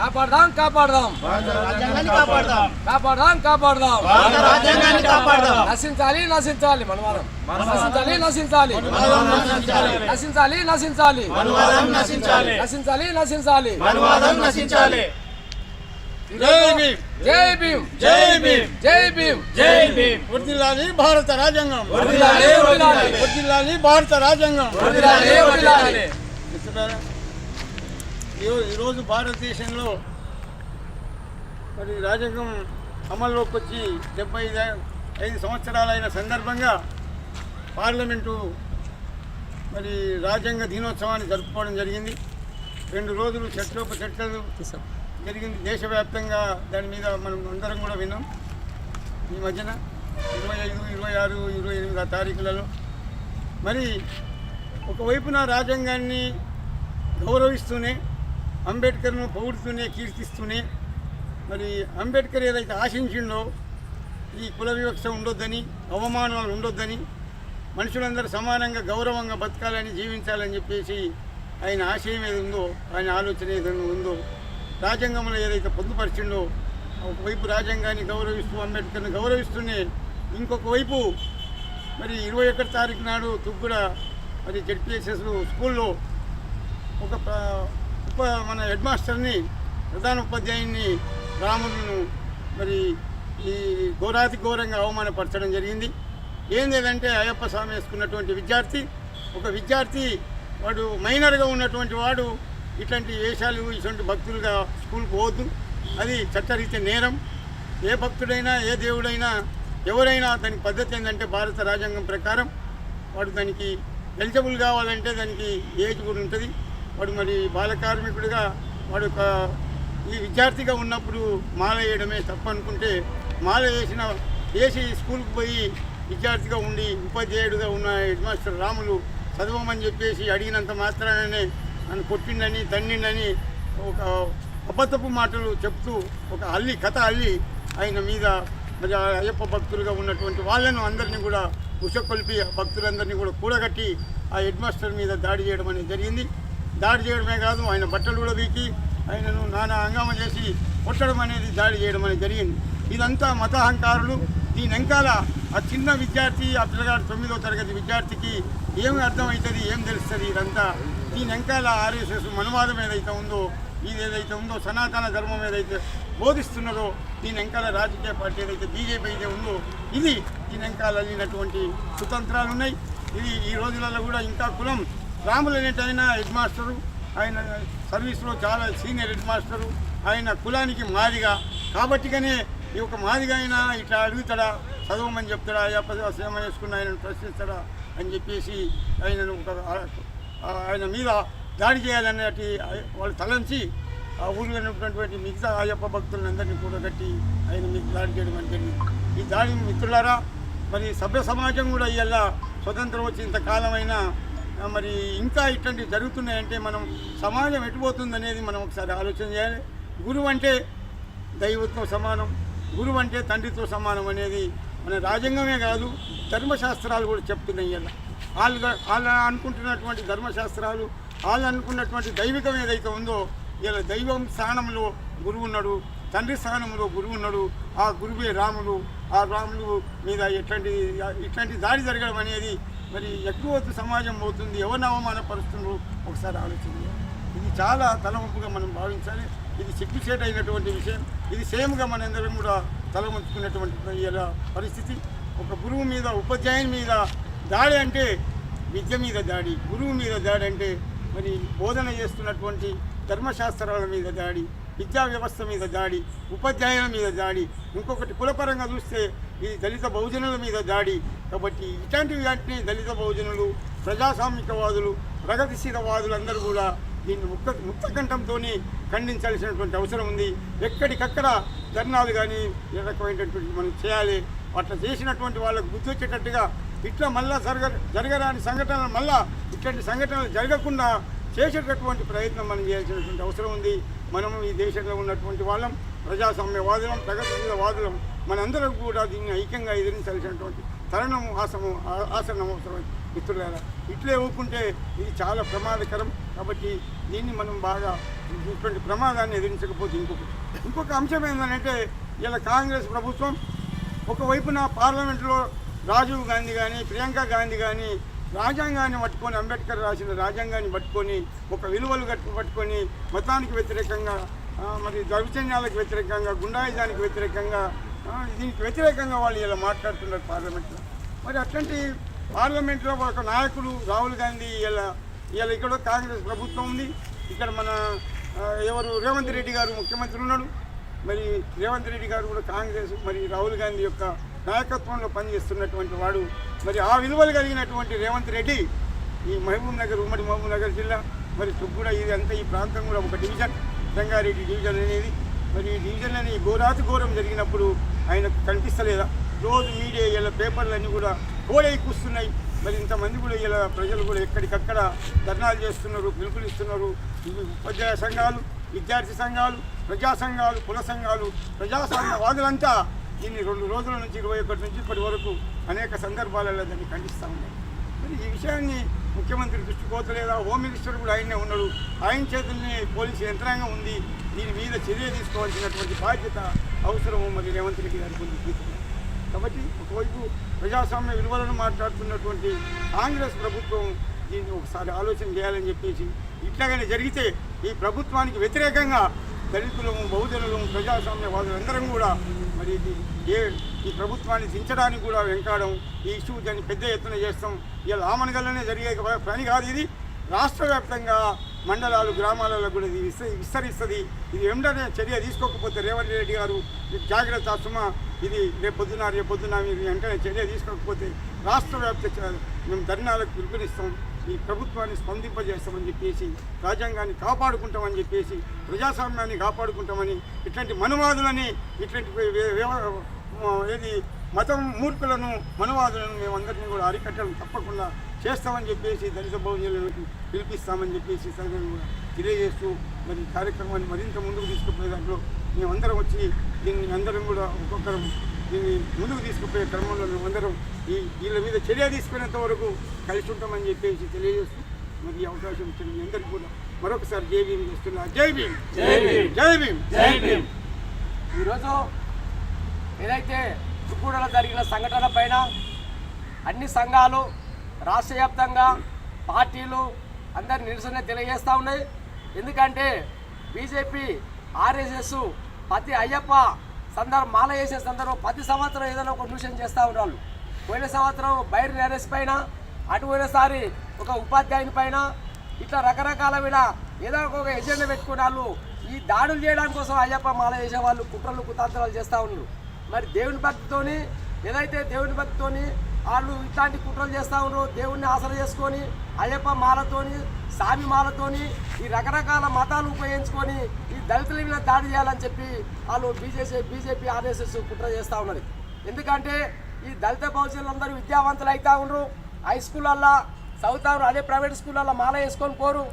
కాపాడదాం కాపాడదాం. కాపాడదాం. కాపాడదాం నశించాలి నశించాలి మనవారం నశించాలి నశించాలి. నశించాలి. నశించాలి నశించాలి. నశించాలి. నశించాలి జై భీమ్. జై భీమ్. జై భీమ్. జై భీమ్. జై భీమ్. వర్దిల్లాలి భారత రాజ్యాంగం. వర్ధిల్లాలి. వర్దిల్లాలి భారత రాజ్యాంగం. వర్ధిల్లాలి, వర్ధిల్లాలి. ఈరోజు భారతదేశంలో మరి రాజ్యాంగం అమల్లోకి వచ్చి డెబ్బై ఐదు- ఐదు సంవత్సరాలైన సందర్భంగా పార్లమెంటు మరి రాజ్యాంగ దినోత్సవాన్ని జరుపుకోవడం జరిగింది. రెండు రోజులు చర్చోప చర్చలు జరిగింది. దేశవ్యాప్తంగా దాని మీద మనం అందరం కూడా విన్నాం. ఈ మధ్యన ఇరవై ఐదు ఇరవై ఆరు ఇరవై ఎనిమిది తారీఖులలో. మరి ఒకవైపున రాజ్యాంగాన్ని గౌరవిస్తూనే అంబేద్కర్ను పొగుడుతూనే కీర్తిస్తూనే మరి అంబేద్కర్ ఏదైతే ఆశించిండో ఈ కుల వివక్ష ఉండొద్దని అవమానాలు ఉండొద్దని మనుషులందరూ సమానంగా గౌరవంగా బతకాలని జీవించాలని చెప్పేసి ఆయన ఆశయం ఏది ఉందో ఆయన ఆలోచన ఏదైనా ఉందో రాజ్యాంగంలో ఏదైతే పొందుపరిచిండో ఒకవైపు రాజ్యాంగాన్ని గౌరవిస్తూ అంబేద్కర్ని గౌరవిస్తూనే ఇంకొక వైపు మరి ఇరవై ఒకటి తారీఖు నాడు తుగ్గుడ మరి జడ్పిఎస్ఎస్ స్కూల్లో ఒక ఉప మన హెడ్ మాస్టర్ని ప్రధాన ఉపాధ్యాయుని రాములను మరి ఈ ఘోరాతి ఘోరంగా అవమానపరచడం జరిగింది. ఏం లేదంటే అయ్యప్ప స్వామి వేసుకున్నటువంటి విద్యార్థి ఒక విద్యార్థి వాడు మైనర్గా ఉన్నటువంటి వాడు ఇట్లాంటి వేషాలు ఇటువంటి భక్తులుగా స్కూల్కి పోవద్దు. అది చట్టరీత్యా నేరం. ఏ భక్తుడైనా ఏ దేవుడైనా ఎవరైనా దానికి పద్ధతి ఏంటంటే భారత రాజ్యాంగం ప్రకారం వాడు దానికి ఎలిజిబుల్ కావాలంటే దానికి ఏజ్ కూడా ఉంటుంది. వాడు మరి బాల కార్మికుడిగా వాడు ఒక ఈ విద్యార్థిగా ఉన్నప్పుడు మాల వేయడమే తప్పనుకుంటే మాల వేసిన వేసి స్కూల్కి పోయి విద్యార్థిగా ఉండి ఉపాధ్యాయుడిగా ఉన్న హెడ్ మాస్టర్ రాములు చదవమని చెప్పేసి అడిగినంత మాత్రాననే నన్ను కొట్టిండని తండిండని ఒక అబద్ధపు మాటలు చెప్తూ ఒక అల్లి కథ అల్లి ఆయన మీద మరి ఆ అయ్యప్ప భక్తులుగా ఉన్నటువంటి వాళ్ళను అందరినీ కూడా ఉషకొల్పి భక్తులందరినీ కూడా కూడగట్టి ఆ హెడ్ మాస్టర్ మీద దాడి చేయడం అనేది జరిగింది. దాడి చేయడమే కాదు ఆయన బట్టలు కూడా వీకి ఆయనను నానా హంగామం చేసి కొట్టడం అనేది దాడి చేయడం అనేది జరిగింది. ఇదంతా మతాహంకారులు దీని వెనకాల ఆ చిన్న విద్యార్థి ఆ పిల్లగాడు తొమ్మిదో తరగతి విద్యార్థికి ఏమి అర్థమవుతుంది ఏం తెలుస్తుంది ఇదంతా? దీని వెనకాల ఆర్ఎస్ఎస్ మనువాదం ఏదైతే ఉందో ఇది ఏదైతే ఉందో సనాతన ధర్మం ఏదైతే బోధిస్తున్నదో దీని వెనకాల రాజకీయ పార్టీ ఏదైతే బీజేపీ అయితే ఉందో ఇది దీని వెనకాల అల్లినటువంటి కుతంత్రాలు ఉన్నాయి ఇది ఈ రోజులలో కూడా ఇంకా కులం రాములు అనేటైన హెడ్ మాస్టరు ఆయన సర్వీస్లో చాలా సీనియర్ హెడ్ మాస్టరు ఆయన కులానికి మాదిగా. కాబట్టిగానే ఈ ఒక మాదిగా ఆయన ఇట్లా అడుగుతాడా చదవమని చెప్తాడా అయ్యప్ప సేమ చేసుకుని ఆయనను ప్రశ్నిస్తాడా అని చెప్పేసి ఆయనను ఒక ఆయన మీద దాడి చేయాలన్నటి వాళ్ళు తలంచి ఆ ఊళ్ళో ఉన్నటువంటి మిగతా అయ్యప్ప భక్తులందరినీ కూడా కట్టి ఆయన మీకు దాడి చేయడం అంటే ఈ దాడి మిత్రులారా మరి సభ్య సమాజం కూడా ఇవాళ స్వతంత్రం వచ్చి ఇంతకాలమైనా మరి ఇంకా ఇట్లాంటివి జరుగుతున్నాయంటే మనం సమాజం ఎటుపోతుంది అనేది మనం ఒకసారి ఆలోచన చేయాలి. గురువు అంటే దైవత్వం సమానం గురువు అంటే తండ్రితో సమానం అనేది మన రాజ్యాంగమే కాదు ధర్మశాస్త్రాలు కూడా చెప్తున్నాయి ఇలా వాళ్ళు వాళ్ళు అనుకుంటున్నటువంటి ధర్మశాస్త్రాలు వాళ్ళు అనుకున్నటువంటి దైవికం ఏదైతే ఉందో ఇలా దైవం స్థానంలో గురువు ఉన్నాడు తండ్రి స్థానంలో గురువు ఉన్నాడు ఆ గురువే రాముడు ఆ రాములు మీద ఎట్లాంటి ఇట్లాంటి దాడి జరగడం అనేది మరి ఎక్కువ సమాజం అవుతుంది ఎవరిని అవమానపరుస్తున్నారు ఒకసారి ఆలోచించాలి ఇది చాలా తలవంపుగా మనం భావించాలి. ఇది సిగ్గుచేట అయినటువంటి విషయం. ఇది సేమ్గా మనందరం కూడా తలవంచుకున్నటువంటి పరిస్థితి. ఒక గురువు మీద ఉపాధ్యాయుని మీద దాడి అంటే విద్య మీద దాడి గురువు మీద దాడి అంటే మరి బోధన చేస్తున్నటువంటి ధర్మశాస్త్రాల మీద దాడి విద్యా వ్యవస్థ మీద దాడి ఉపాధ్యాయుల మీద దాడి. ఇంకొకటి కులపరంగా చూస్తే ఈ దళిత బహుజనుల మీద దాడి. కాబట్టి ఇట్లాంటివి వాటిని దళిత బహుజనులు ప్రజాస్వామికవాదులు ప్రగతిశీలవాదులు అందరూ కూడా దీన్ని ముక్త ముక్తకంఠంతోనే ఖండించాల్సినటువంటి అవసరం ఉంది. ఎక్కడికక్కడ ధర్నాలు కానీ ఏ రకమైనటువంటి మనం చేయాలి అట్లా చేసినటువంటి వాళ్ళకు బుద్ధి వచ్చేటట్టుగా ఇట్లా మళ్ళా జరగ జరగరాని సంఘటనలు మళ్ళా ఇట్లాంటి సంఘటనలు జరగకుండా చేసేటటువంటి ప్రయత్నం మనం చేయాల్సినటువంటి అవసరం ఉంది. మనం ఈ దేశంలో ఉన్నటువంటి వాళ్ళం ప్రజాస్వామ్యవాదులం ప్రగతిశీలవాదులం. మనందరం కూడా దీన్ని ఐక్యంగా ఎదిరించాల్సినటువంటి తరుణం ఆసనం ఆసనం అవసరం. మిత్రులారా ఇట్లే ఊపుకుంటే ఇది చాలా ప్రమాదకరం. కాబట్టి దీన్ని మనం బాగా ఇటువంటి ప్రమాదాన్ని ఎదిరించకపోతే ఇంకొక ఇంకొక అంశం ఏంటంటే ఇలా కాంగ్రెస్ ప్రభుత్వం ఒకవైపున పార్లమెంట్లో రాజీవ్ గాంధీ కానీ ప్రియాంక గాంధీ కానీ రాజ్యాంగాన్ని పట్టుకొని అంబేద్కర్ రాసిన రాజ్యాంగాన్ని పట్టుకొని ఒక విలువలు గట్టు పట్టుకొని మతానికి వ్యతిరేకంగా మరి దౌర్జన్యాలకు వ్యతిరేకంగా గుండాయిజానికి వ్యతిరేకంగా దీనికి వ్యతిరేకంగా వాళ్ళు ఇలా మాట్లాడుతున్నారు పార్లమెంట్లో. మరి అట్లాంటి పార్లమెంట్లో ఒక నాయకుడు రాహుల్ గాంధీ ఇలా ఇలా ఇక్కడ కాంగ్రెస్ ప్రభుత్వం ఉంది. ఇక్కడ మన ఎవరు? రేవంత్ రెడ్డి గారు ముఖ్యమంత్రి ఉన్నాడు. మరి రేవంత్ రెడ్డి గారు కూడా కాంగ్రెస్ మరి రాహుల్ గాంధీ యొక్క నాయకత్వంలో పనిచేస్తున్నటువంటి వాడు. మరి ఆ విలువలు కలిగినటువంటి రేవంత్ రెడ్డి ఈ మహబూబ్ నగర్ ఉమ్మడి మహబూబ్ నగర్ జిల్లా మరి కూడా ఇది అంతా ఈ ప్రాంతం కూడా ఒక డివిజన్. రంగారెడ్డి డివిజన్ అనేది మరి ఈ అని ఘోరాతి ఘోరం జరిగినప్పుడు ఆయనకు కనిపిస్తలేదా? రోజు మీడియా ఇలా పేపర్లన్నీ కూడా కోడై కూస్తున్నాయి. మరి ఇంతమంది కూడా ఇలా ప్రజలు కూడా ఎక్కడికక్కడ ధర్నాలు చేస్తున్నారు పిలుపులు ఇస్తున్నారు. ఉపాధ్యాయ సంఘాలు విద్యార్థి సంఘాలు ప్రజా సంఘాలు కుల సంఘాలు ప్రజాస్వామ్యవాదులంతా దీన్ని రెండు రోజుల నుంచి ఇరవై ఒకటి నుంచి ఇప్పటి వరకు అనేక సందర్భాలలో దాన్ని ఖండిస్తూ ఉన్నాయి మరి ఈ విషయాన్ని ముఖ్యమంత్రి దృష్టి పోతలేదా? హోమ్ మినిస్టర్ కూడా ఆయనే ఉన్నాడు. ఆయన చేతుల్ని పోలీసు యంత్రాంగం ఉంది. దీని మీద చర్య తీసుకోవాల్సినటువంటి బాధ్యత అవసరము మరి రేవంత్ రెడ్డి గారికి ఉంది కాబట్టి ఒకవైపు ప్రజాస్వామ్య విలువలను మాట్లాడుతున్నటువంటి కాంగ్రెస్ ప్రభుత్వం దీన్ని ఒకసారి ఆలోచన చేయాలని చెప్పేసి ఇట్లాగనే జరిగితే ఈ ప్రభుత్వానికి వ్యతిరేకంగా దళితులము బహుజనులము ప్రజాస్వామ్యవాదులందరం కూడా మరి ఇది ఏ ఈ ప్రభుత్వాన్ని దించడానికి కూడా వెంకాడం ఈ ఇష్యూ దాన్ని పెద్ద ఎత్తున చేస్తాం. ఇలా ఆమనగల్లోనే జరిగే పని కాదు ఇది. రాష్ట్ర వ్యాప్తంగా మండలాలు గ్రామాలలో కూడా ఇది విస్తరిస్తుంది. ఇది వెంటనే చర్య తీసుకోకపోతే రేవంత్ రెడ్డి గారు ఇది జాగ్రత్త సుమ ఇది రేపు పొద్దున రేపు పొద్దున మీరు వెంటనే చర్య తీసుకోకపోతే రాష్ట్ర వ్యాప్త మేము ధర్నాలకు పిలుపునిస్తాం. ఈ ప్రభుత్వాన్ని స్పందింపజేస్తామని చెప్పేసి రాజ్యాంగాన్ని కాపాడుకుంటామని చెప్పేసి ప్రజాస్వామ్యాన్ని కాపాడుకుంటామని ఇట్లాంటి మనువాదులని ఇట్లాంటి ఏది మతం మూర్ఖులను మనవాదులను మేమందరినీ కూడా అరికట్టడం తప్పకుండా చేస్తామని చెప్పేసి దళిత బహుజనులకు పిలిపిస్తామని చెప్పేసి తెలియజేస్తూ మరి కార్యక్రమాన్ని మరింత ముందుకు తీసుకుపోయే దాంట్లో మేమందరం వచ్చి దీన్ని అందరం కూడా ఒక్కొక్కరు దీన్ని ముందుకు తీసుకుపోయే క్రమంలో మేమందరం ఈ వీళ్ళ మీద చర్య తీసుకునేంత వరకు కలిసి ఉంటామని చెప్పేసి తెలియజేస్తూ మరి ఈ అవకాశం ఇచ్చిన మీ అందరికీ కూడా మరొకసారి జై భీమ్ చేస్తున్నా. జై భీమ్! జై భీమ్. జై భీమ్! జై భీమ్! ఈరోజు ఏదైతే తుక్కుడలో జరిగిన సంఘటన పైన అన్ని సంఘాలు రాష్ట్ర వ్యాప్తంగా పార్టీలు అందరి నిరసన తెలియజేస్తూ ఉన్నాయి. ఎందుకంటే బీజేపీ ఆర్ఎస్ఎస్ ప్రతి అయ్యప్ప సందర్భం మాల వేసే సందర్భం ప్రతి సంవత్సరం ఏదైనా ఒక న్యూషన్ చేస్తూ ఉన్నారు. పోయిన సంవత్సరం బైర్ నరేష్ పైన అటు పోయినసారి ఒక ఉపాధ్యాయుని పైన ఇట్లా రకరకాల మీద ఏదో ఒక ఎజెండా పెట్టుకునే వాళ్ళు ఈ దాడులు చేయడానికి కోసం అయ్యప్ప మాల చేసే వాళ్ళు కుట్రలు కుతాంతరాలు చేస్తూ ఉన్నారు. మరి దేవుని భక్తితోని ఏదైతే దేవుని భక్తితోని వాళ్ళు ఇట్లాంటి కుట్రలు చేస్తూ ఉన్నారు. దేవుణ్ణి ఆసర చేసుకొని అయ్యప్ప మాలతోని సామి మాలతోని ఈ రకరకాల మతాలు ఉపయోగించుకొని ఈ దళితుల మీద దాడి చేయాలని చెప్పి వాళ్ళు బీజేపీ బీజేపీ ఆర్ఎస్ఎస్ కుట్ర చేస్తూ ఉన్నది. ఎందుకంటే ఈ దళిత బహుజనులందరూ విద్యావంతులు అవుతా ఉన్నారు. హై స్కూళ్ళల్లో చదువుతా ఉన్నారు అదే ప్రైవేట్ స్కూళ్ళల్లో మాల వేసుకొని పోరు.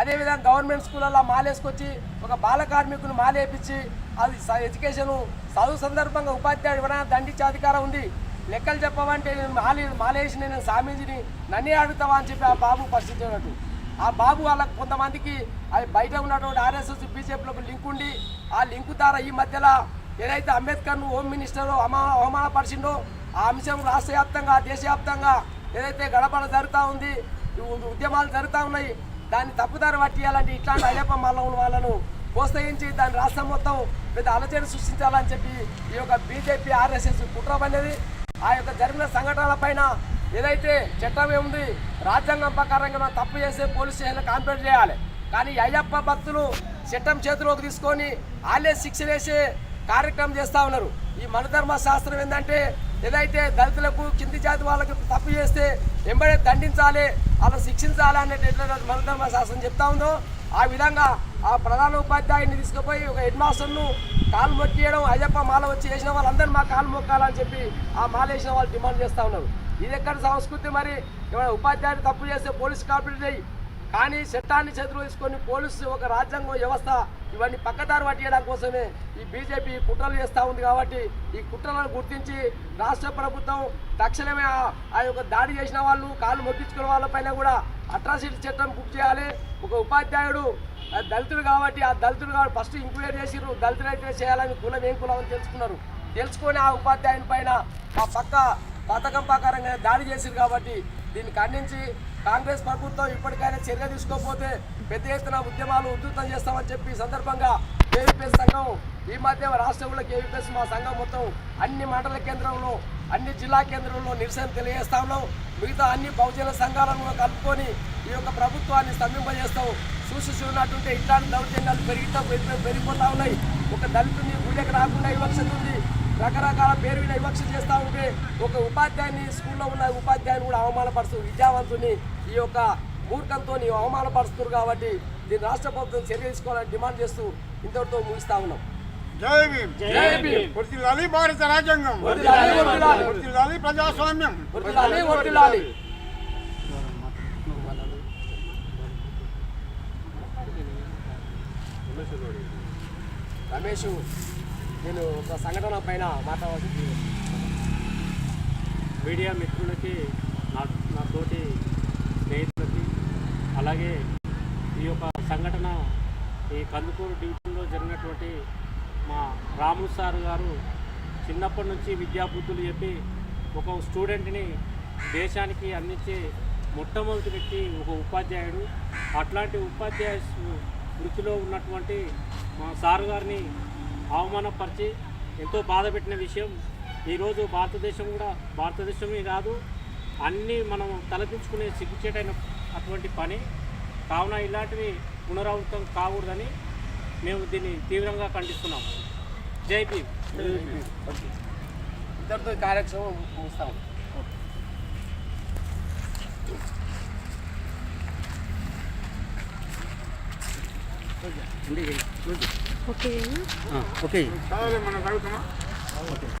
అదేవిధంగా గవర్నమెంట్ స్కూళ్ళల్లో మాలేసుకొచ్చి ఒక బాల కార్మికుని మాల వేపించి అది ఎడ్యుకేషను ఎడ్యుకేషన్ చదువు సందర్భంగా ఉపాధ్యాయుడు ఎవరైనా దండించే అధికారం ఉంది. లెక్కలు చెప్పమంటే నేను మాలి మాలేసి నేను స్వామీజీని నన్నే అడుగుతావా అని చెప్పి ఆ బాబు పరిస్థితి ఆ బాబు వాళ్ళకు కొంతమందికి అది బయట ఉన్నటువంటి ఆర్ఎస్ఎస్ బీజేపీలకు లింక్ ఉండి ఆ లింకు ద్వారా ఈ మధ్యలో ఏదైతే అంబేద్కర్ను హోమ్ మినిస్టర్ అవమా అవమానపరిచిండో ఆ అంశం రాష్ట్ర వ్యాప్తంగా దేశవ్యాప్తంగా ఏదైతే గడపడ జరుగుతూ ఉంది ఉద్యమాలు జరుగుతూ ఉన్నాయి దాన్ని తప్పుదారి పట్టియాలంటే ఇట్లాంటి అయ్యప్ప మల్ల వాళ్ళను ప్రోత్సహించి దాని రాష్ట్రం మొత్తం పెద్ద అలచడి సృష్టించాలని చెప్పి ఈ యొక్క బీజేపీ ఆర్ఎస్ఎస్ కుట్ర పడినది ఆ యొక్క జరిగిన సంఘటనల పైన ఏదైతే చట్టం ఏముంది రాజ్యాంగం ప్రకారంగా మనం తప్పు చేస్తే పోలీస్ స్టేషన్లో కాంప్లైంట్ చేయాలి. కానీ అయ్యప్ప భక్తులు చట్టం చేతిలోకి తీసుకొని వాళ్ళే శిక్ష వేసే కార్యక్రమం చేస్తూ ఉన్నారు. ఈ మనధర్మ శాస్త్రం ఏంటంటే ఏదైతే దళితులకు కింది జాతి వాళ్ళకి తప్పు చేస్తే వెంబడే దండించాలి అలా శిక్షించాలి అనేటటువంటి మనధర్మ శాస్త్రం చెప్తా ఉందో ఆ విధంగా ఆ ప్రధాన ఉపాధ్యాయుని తీసుకుపోయి ఒక హెడ్ మాస్టర్ను కాలు మొక్కియడం అయ్యప్ప మాల వచ్చి వేసిన వాళ్ళందరూ మా కాలు మొక్కాలని చెప్పి ఆ మాల వేసిన వాళ్ళు డిమాండ్ చేస్తూ ఉన్నారు. ఇది ఎక్కడ సంస్కృతి మరి ఏమైనా ఉపాధ్యాయుడు తప్పు చేస్తే పోలీసు కంప్లీట్ అయ్యి కానీ చట్టాన్ని చేతులు తీసుకొని పోలీసు ఒక రాజ్యాంగ వ్యవస్థ ఇవన్నీ పక్కదారి పట్టియడం కోసమే ఈ బీజేపీ కుట్రలు చేస్తూ ఉంది కాబట్టి ఈ కుట్రలను గుర్తించి రాష్ట్ర ప్రభుత్వం తక్షణమే ఆ- యొక్క దాడి చేసిన వాళ్ళు కాళ్ళు మొక్కించుకున్న వాళ్ళపైన కూడా అట్రాసిటీ చట్టం బుక్ చేయాలి. ఒక ఉపాధ్యాయుడు దళితుడు కాబట్టి ఆ దళితుడు కాబట్టి ఫస్ట్ ఇంక్వైరీ చేసిర్రు. దళితులు అయితే చేయాలని కులం ఏం కులం అని తెలుసుకున్నారు. తెలుసుకొని ఆ ఉపాధ్యాయుని పైన ఆ పక్క పథకం ప్రకారంగా దాడి చేసిరు కాబట్టి దీన్ని ఖండించి కాంగ్రెస్ ప్రభుత్వం ఇప్పటికైనా చర్య తీసుకోకపోతే పెద్ద ఎత్తున ఉద్యమాలు ఉధృతం చేస్తామని చెప్పి సందర్భంగా కేవీపీఎస్ సంఘం ఈ మధ్య రాష్ట్రంలో కేవీపీఎస్ మా సంఘం మొత్తం అన్ని మండల కేంద్రంలో అన్ని జిల్లా కేంద్రంలో నిరసన తెలియజేస్తా ఉన్నాం. మిగతా అన్ని బహుజన సంఘాలను కలుపుకొని ఈ యొక్క ప్రభుత్వాన్ని స్తంభింపజేస్తాం. చూసి చూడనట్టుంటే ఇట్లాంటి దౌర్జన్యాలు పెరిగితే పెరిగిపోతా ఉన్నాయి. ఒక దళితుని గుళ్ళకి రాకుండా వివక్షత ఉంది. రకరకాల పేరు మీద వివక్ష చేస్తూ ఉంటే ఒక ఉపాధ్యాయుని స్కూల్లో ఉన్న ఉపాధ్యాయుని కూడా అవమానపరుస్తూ విద్యావంతుని ఈ యొక్క మూర్ఖంతో అవమానపరుస్తున్నారు కాబట్టి దీన్ని రాష్ట్ర ప్రభుత్వం చర్య తీసుకోవాలని డిమాండ్ చేస్తూ ఇంతటితో ముగిస్తా ఉన్నాం. జై భీమ్. జై భీమ్. వర్ధిల్లాలి భారత రాజ్యాంగం. వర్ధిల్లాలి, వర్ధిల్లాలి. వర్ధిల్లాలి ప్రజాస్వామ్యం. వర్ధిల్లాలి వర్ధిల్లాలి రమేష్ నేను ఒక సంఘటన పైన మాట్లాడాల్సింది మీడియా మిత్రులకి నా నా తోటి స్నేహితులకి అలాగే ఈ యొక్క సంఘటన ఈ కందుకూరు డివిజన్లో జరిగినటువంటి మా రాములు సార్ గారు చిన్నప్పటి నుంచి విద్యాబుద్ధులు చెప్పి ఒక స్టూడెంట్ని దేశానికి అందించే మొట్టమొదటి వ్యక్తి ఒక ఉపాధ్యాయుడు. అట్లాంటి ఉపాధ్యాయ వృత్తిలో ఉన్నటువంటి మా సార్ గారిని అవమానపరిచి ఎంతో బాధ పెట్టిన విషయం. ఈరోజు భారతదేశం కూడా భారతదేశమే కాదు అన్నీ మనం తలపించుకునే సిగ్గుచేటైన అటువంటి పని. కావున ఇలాంటివి పునరావృతం కాకూడదని మేము దీన్ని తీవ్రంగా ఖండిస్తున్నాం. జై భీమ్. ఇద్దరితో కార్యక్రమం ముగిస్తాం చాలు మనం కలుగుతామా